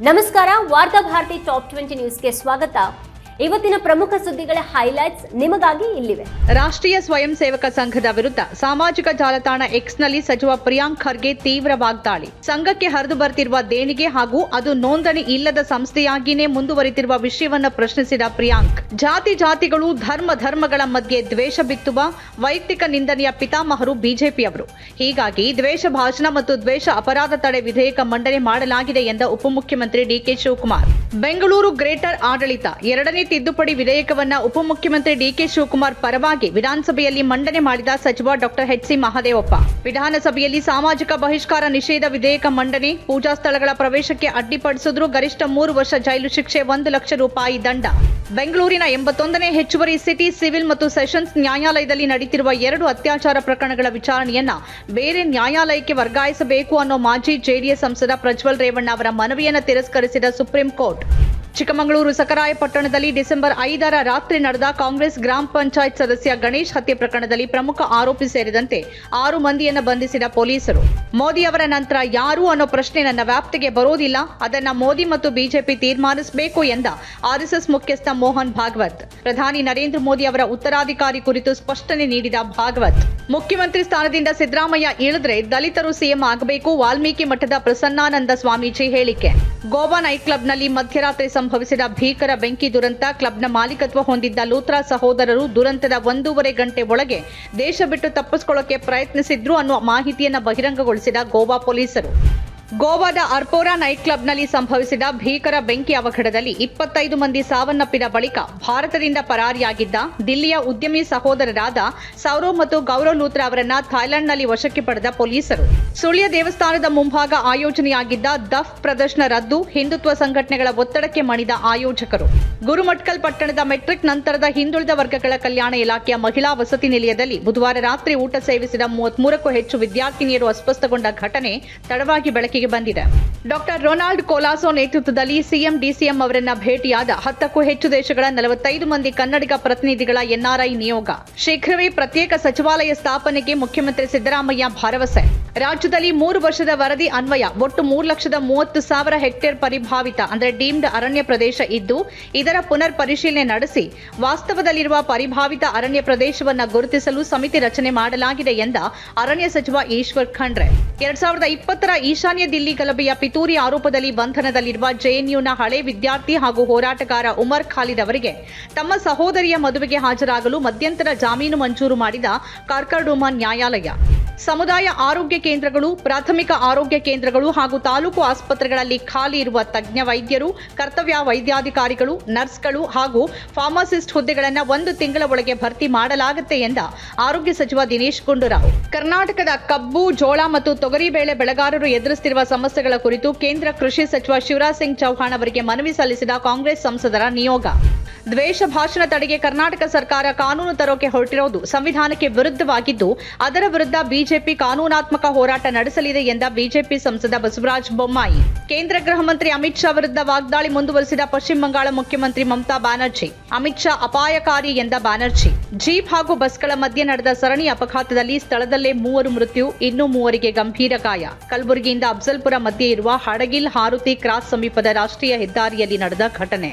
ನಮಸ್ಕಾರ ವಾರ್ತಾ Bharati top twenty ನ್ಯೂಸ್ಗೆ ಸ್ವಾಗತ ಇವತ್ತಿನ ಪ್ರಮುಖ ಸುದ್ದಿಗಳ ಹೈಲೈಟ್ಸ್ ನಿಮಗಾಗಿ ಇಲ್ಲಿವೆ. ರಾಷ್ಟ್ರೀಯ ಸ್ವಯಂ ಸೇವಕ ಸಂಘದ ವಿರುದ್ಧ ಸಾಮಾಜಿಕ ಜಾಲತಾಣ ಎಕ್ಸ್ನಲ್ಲಿ ಸಚಿವ ಪ್ರಿಯಾಂಕ್ ಖರ್ಗೆ ತೀವ್ರ ವಾಗ್ದಾಳಿ. ಸಂಘಕ್ಕೆ ಹರಿದು ಬರ್ತಿರುವ ದೇಣಿಗೆ ಹಾಗೂ ಅದು ನೋಂದಣಿ ಇಲ್ಲದ ಸಂಸ್ಥೆಯಾಗಿಯೇ ಮುಂದುವರಿತಿರುವ ವಿಷಯವನ್ನ ಪ್ರಶ್ನಿಸಿದ ಪ್ರಿಯಾಂಕ್, ಜಾತಿ ಜಾತಿಗಳು, ಧರ್ಮ ಧರ್ಮಗಳ ಮಧ್ಯೆ ದ್ವೇಷ ಬಿತ್ತುವ ವೈಯಕ್ತಿಕ ನಿಂದನೆಯ ಪಿತಾಮಹರು ಬಿಜೆಪಿಯವರು. ಹೀಗಾಗಿ ದ್ವೇಷ ಭಾಷಣ ಮತ್ತು ದ್ವೇಷ ಅಪರಾಧ ತಡೆ ವಿಧೇಯಕ ಮಂಡನೆ ಮಾಡಲಾಗಿದೆ ಎಂದ ಉಪಮುಖ್ಯಮಂತ್ರಿ ಡಿಕೆ ಶಿವಕುಮಾರ್. ಬೆಂಗಳೂರು ಗ್ರೇಟರ್ ಆಡಳಿತ ಎರಡನೇ ತಿದ್ದುಪಡಿ ವಿಧೇಯಕವನ್ನ ಉಪಮುಖ್ಯಮಂತ್ರಿ ಡಿಕೆ ಶಿವಕುಮಾರ್ ಪರವಾಗಿ ವಿಧಾನಸಭೆಯಲ್ಲಿ ಮಂಡನೆ ಮಾಡಿದ ಸಚಿವ ಡಾಕ್ಟರ್ ಎಚ್ ಸಿ ಮಹದೇವಪ್ಪ. ವಿಧಾನಸಭೆಯಲ್ಲಿ ಸಾಮಾಜಿಕ ಬಹಿಷ್ಕಾರ ನಿಷೇಧ ವಿಧೇಯಕ ಮಂಡನೆ, ಪೂಜಾ ಸ್ಥಳಗಳ ಪ್ರವೇಶಕ್ಕೆ ಅಡ್ಡಿಪಡಿಸಿದ್ರು ಗರಿಷ್ಠ ಮೂರು ವರ್ಷ ಜೈಲು ಶಿಕ್ಷೆ ಒಂದು ಲಕ್ಷ ರೂಪಾಯಿ ದಂಡ. ಬೆಂಗಳೂರಿನ ಎಂಬತ್ತೊಂದನೇ ಹೆಚ್ಚುವರಿ ಸಿಟಿ ಸಿವಿಲ್ ಮತ್ತು ಸೆಷನ್ಸ್ ನ್ಯಾಯಾಲಯದಲ್ಲಿ ನಡೆಯುತ್ತಿರುವ ಎರಡು ಅತ್ಯಾಚಾರ ಪ್ರಕರಣಗಳ ವಿಚಾರಣೆಯನ್ನ ಬೇರೆ ನ್ಯಾಯಾಲಯಕ್ಕೆ ವರ್ಗಾಯಿಸಬೇಕು ಅನ್ನೋ ಮಾಜಿ ಜೆಡಿಎಸ್ ಸಂಸದ ಪ್ರಜ್ವಲ್ ರೇವಣ್ಣ ಅವರ ಮನವಿಯನ್ನು ತಿರಸ್ಕರಿಸಿದ ಸುಪ್ರೀಂ ಕೋರ್ಟ್. ಚಿಕ್ಕಮಗಳೂರು ಸಕರಾಯಪಟ್ಟಣದಲ್ಲಿ ಡಿಸೆಂಬರ್ ಐದರ ರಾತ್ರಿ ನಡೆದ ಕಾಂಗ್ರೆಸ್ ಗ್ರಾಮ ಪಂಚಾಯತ್ ಸದಸ್ಯ ಗಣೇಶ್ ಹತ್ಯೆ ಪ್ರಕರಣದಲ್ಲಿ ಪ್ರಮುಖ ಆರೋಪಿ ಸೇರಿದಂತೆ ಆರು ಮಂದಿಯನ್ನು ಬಂಧಿಸಿದ ಪೊಲೀಸರು. ಮೋದಿ ಅವರ ನಂತರ ಯಾರು ಅನ್ನೋ ಪ್ರಶ್ನೆ ನನ್ನ ವ್ಯಾಪ್ತಿಗೆ ಬರೋದಿಲ್ಲ. ಅದನ್ನ ಮೋದಿ ಮತ್ತು ಬಿಜೆಪಿ ತೀರ್ಮಾನಿಸಬೇಕು ಎಂದ ಆರ್ಎಸ್ಎಸ್ ಮುಖ್ಯಸ್ಥ ಮೋಹನ್ ಭಾಗವತ್. ಪ್ರಧಾನಿ ನರೇಂದ್ರ ಮೋದಿ ಅವರ ಉತ್ತರಾಧಿಕಾರಿ ಕುರಿತು ಸ್ಪಷ್ಟನೆ ನೀಡಿದ ಭಾಗವತ್. ಮುಖ್ಯಮಂತ್ರಿ ಸ್ಥಾನದಿಂದ ಸಿದ್ದರಾಮಯ್ಯ ಇಳಿದ್ರೆ ದಲಿತರು ಸಿಎಂ ಆಗಬೇಕು, ವಾಲ್ಮೀಕಿ ಮಠದ ಪ್ರಸನ್ನಾನಂದ ಸ್ವಾಮೀಜಿ ಹೇಳಿಕೆ. ಗೋವಾ ನೈಟ್ ಕ್ಲಬ್ನಲ್ಲಿ ಮಧ್ಯರಾತ್ರಿ ಸಂಭವಿಸಿದ ಭೀಕರ ಬೆಂಕಿ ದುರಂತ, ಕ್ಲಬ್ನ ಮಾಲೀಕತ್ವ ಹೊಂದಿದ್ದ ಲೂತ್ರಾ ಸಹೋದರರು ದುರಂತದ ಒಂದೂವರೆ ಗಂಟೆ ಒಳಗೆ ದೇಶ ಬಿಟ್ಟು ತಪ್ಪಿಸಿಕೊಳ್ಳಕ್ಕೆ ಪ್ರಯತ್ನಿಸಿದ್ರು ಅನ್ನುವ ಮಾಹಿತಿಯನ್ನು ಬಹಿರಂಗಗೊಳಿಸಿದ ಗೋವಾ ಪೊಲೀಸರು. ಗೋವಾದ ಅರ್ಪೋರಾ ನೈಟ್ ಕ್ಲಬ್ನಲ್ಲಿ ಸಂಭವಿಸಿದ ಭೀಕರ ಬೆಂಕಿ ಅವಘಡದಲ್ಲಿ ಇಪ್ಪತ್ತೈದು ಮಂದಿ ಸಾವನ್ನಪ್ಪಿದ ಬಳಿಕ ಭಾರತದಿಂದ ಪರಾರಿಯಾಗಿದ್ದ ದಿಲ್ಲಿಯ ಉದ್ಯಮಿ ಸಹೋದರರಾದ ಸೌರವ್ ಮತ್ತು ಗೌರವ್ ಲೂತ್ರ ಅವರನ್ನ ಥಾಯ್ಲೆಂಡ್ನಲ್ಲಿ ವಶಕ್ಕೆ ಪಡೆದ ಪೊಲೀಸರು. ಸುಳ್ಯ ದೇವಸ್ಥಾನದ ಮುಂಭಾಗ ಆಯೋಜನೆಯಾಗಿದ್ದ ದಫ್ ಪ್ರದರ್ಶನ ರದ್ದು, ಹಿಂದುತ್ವ ಸಂಘಟನೆಗಳ ಒತ್ತಡಕ್ಕೆ ಮಣಿದ ಆಯೋಜಕರು. ಗುರುಮಟ್ಕಲ್ ಪಟ್ಟಣದ ಮೆಟ್ರಿಕ್ ನಂತರದ ಹಿಂದುಳಿದ ವರ್ಗಗಳ ಕಲ್ಯಾಣ ಇಲಾಖೆಯ ಮಹಿಳಾ ವಸತಿ ನಿಲಯದಲ್ಲಿ ಬುಧವಾರ ರಾತ್ರಿ ಊಟ ಸೇವಿಸಿದ ಮೂವತ್ಮೂರಕ್ಕೂ ಹೆಚ್ಚು ವಿದ್ಯಾರ್ಥಿನಿಯರು ಅಸ್ವಸ್ಥಗೊಂಡ ಘಟನೆ ತಡವಾಗಿ ಬೆಳಕಿಗೆ ಬಂದಿದೆ. ಡಾಕ್ಟರ್ ರೊನಾಲ್ಡ್ ಕೋಲಾಸೋ ನೇತೃತ್ವದಲ್ಲಿ ಸಿಎಂ, ಡಿಸಿಎಂ ಅವರನ್ನ ಭೇಟಿಯಾದ ಹತ್ತಕ್ಕೂ ಹೆಚ್ಚು ದೇಶಗಳ ನಲವತ್ತೈದು ಮಂದಿ ಕನ್ನಡಿಗ ಪ್ರತಿನಿಧಿಗಳ ಎನ್ಆರ್ಐ ನಿಯೋಗ. ಶೀಘ್ರವೇ ಪ್ರತ್ಯೇಕ ಸಚಿವಾಲಯ ಸ್ಥಾಪನೆಗೆ ಮುಖ್ಯಮಂತ್ರಿ ಸಿದ್ದರಾಮಯ್ಯ ಭರವಸೆ. ರಾಜ್ಯದಲ್ಲಿ ಮೂರು ವರ್ಷದ ವರದಿ ಅನ್ವಯ. ಒಟ್ಟು ಮೂರು ಲಕ್ಷದ ಮೂವತ್ತು ಸಾವಿರ ಹೆಕ್ಟೇರ್ ಪರಿಭಾವಿತ, ಅಂದರೆ ಡೀಮ್ಡ್ ಅರಣ್ಯ ಪ್ರದೇಶ ಇದ್ದು, ಇದರ ಪುನರ್ ಪರಿಶೀಲನೆ ನಡೆಸಿ ವಾಸ್ತವದಲ್ಲಿರುವ ಪರಿಭಾವಿತ ಅರಣ್ಯ ಪ್ರದೇಶವನ್ನು ಗುರುತಿಸಲು ಸಮಿತಿ ರಚನೆ ಮಾಡಲಾಗಿದೆ ಎಂದ ಅರಣ್ಯ ಸಚಿವ ಈಶ್ವರ್ ಖಂಡ್ರೆ. ಎರಡ್ ಸಾವಿರದ ಇಪ್ಪತ್ತರ ಈಶಾನ್ಯ ದಿಲ್ಲಿ ಗಲಭೆಯ ಪಿತೂರಿ ಆರೋಪದಲ್ಲಿ ಬಂಧನದಲ್ಲಿರುವ ಜೆಎನ್ಯುನ ಹಳೆ ವಿದ್ಯಾರ್ಥಿ ಹಾಗೂ ಹೋರಾಟಗಾರ ಉಮರ್ ಖಾಲಿದ್ ಅವರಿಗೆ ತಮ್ಮ ಸಹೋದರಿಯ ಮದುವೆಗೆ ಹಾಜರಾಗಲು ಮಧ್ಯಂತರ ಜಾಮೀನು ಮಂಜೂರು ಮಾಡಿದ ಕಾರ್ಕರ್ಡೂಮಾ ನ್ಯಾಯಾಲಯ. ಸಮುದಾಯ ಆರೋಗ್ಯ ಕೇಂದ್ರಗಳು, ಪ್ರಾಥಮಿಕ ಆರೋಗ್ಯ ಕೇಂದ್ರಗಳು ಹಾಗೂ ತಾಲೂಕು ಆಸ್ಪತ್ರೆಗಳಲ್ಲಿ ಖಾಲಿ ಇರುವ ತಜ್ಞ ವೈದ್ಯರು, ಕರ್ತವ್ಯ ವೈದ್ಯಾಧಿಕಾರಿಗಳು, ನರ್ಸ್ಗಳು ಹಾಗೂ ಫಾರ್ಮಾಸಿಸ್ಟ್ ಹುದ್ದೆಗಳನ್ನು ಒಂದು ತಿಂಗಳ ಒಳಗೆ ಭರ್ತಿ ಮಾಡಲಾಗುತ್ತೆ ಎಂದ ಆರೋಗ್ಯ ಸಚಿವ ದಿನೇಶ್ ಗುಂಡೂರಾವ್. ಕರ್ನಾಟಕದ ಕಬ್ಬು, ಜೋಳ ಮತ್ತು ತೊಗರಿಬೇಳೆ ಬೆಳೆಗಾರರು ಎದುರಿಸುತ್ತಿರುವ ಸಮಸ್ಯೆಗಳ ಕುರಿತು ಕೇಂದ್ರ ಕೃಷಿ ಸಚಿವ ಶಿವರಾಜ್ ಸಿಂಗ್ ಚೌಹಾಣ್ ಅವರಿಗೆ ಮನವಿ ಸಲ್ಲಿಸಿದ ಕಾಂಗ್ರೆಸ್ ಸಂಸದರ ನಿಯೋಗ. ದ್ವೇಷ ಭಾಷಣ ತಡೆಗೆ ಕರ್ನಾಟಕ ಸರ್ಕಾರ ಕಾನೂನು ತರೋಕೆ ಹೊರಟಿರೋದು ಸಂವಿಧಾನಕ್ಕೆ ವಿರುದ್ಧವಾಗಿದ್ದು, ಅದರ ವಿರುದ್ಧ ಬಿಜೆಪಿ ಕಾನೂನಾತ್ಮಕ ಹೋರಾಟ ನಡೆಸಲಿದೆ ಎಂದ ಬಿಜೆಪಿ ಸಂಸದ ಬಸವರಾಜ ಬೊಮ್ಮಾಯಿ. ಕೇಂದ್ರ ಗೃಹ ಮಂತ್ರಿ ಅಮಿತ್ ಶಾ ವಿರುದ್ಧ ವಾಗ್ದಾಳಿ ಮುಂದುವರೆಸಿದ ಪಶ್ಚಿಮ ಬಂಗಾಳ ಮುಖ್ಯಮಂತ್ರಿ ಮಮತಾ ಬ್ಯಾನರ್ಜಿ. ಅಮಿತ್ ಶಾ ಅಪಾಯಕಾರಿ ಎಂದ ಬ್ಯಾನರ್ಜಿ. ಜೀಪ್ ಹಾಗೂ ಬಸ್ಗಳ ಮಧ್ಯೆ ನಡೆದ ಸರಣಿ ಅಪಘಾತದಲ್ಲಿ ಸ್ಥಳದಲ್ಲೇ ಮೂವರು ಮೃತ್ಯು, ಇನ್ನೂ ಮೂವರಿಗೆ ಗಂಭೀರ ಗಾಯ. ಕಲಬುರಗಿಯಿಂದ ಅಫ್ಜಲ್ಪುರ ಮಧ್ಯೆ ಇರುವ ಹಡಗಿಲ್ ಹಾರುತಿ ಕ್ರಾಸ್ ಸಮೀಪದ ರಾಷ್ಟ್ರೀಯ ಹೆದ್ದಾರಿಯಲ್ಲಿ ನಡೆದ ಘಟನೆ.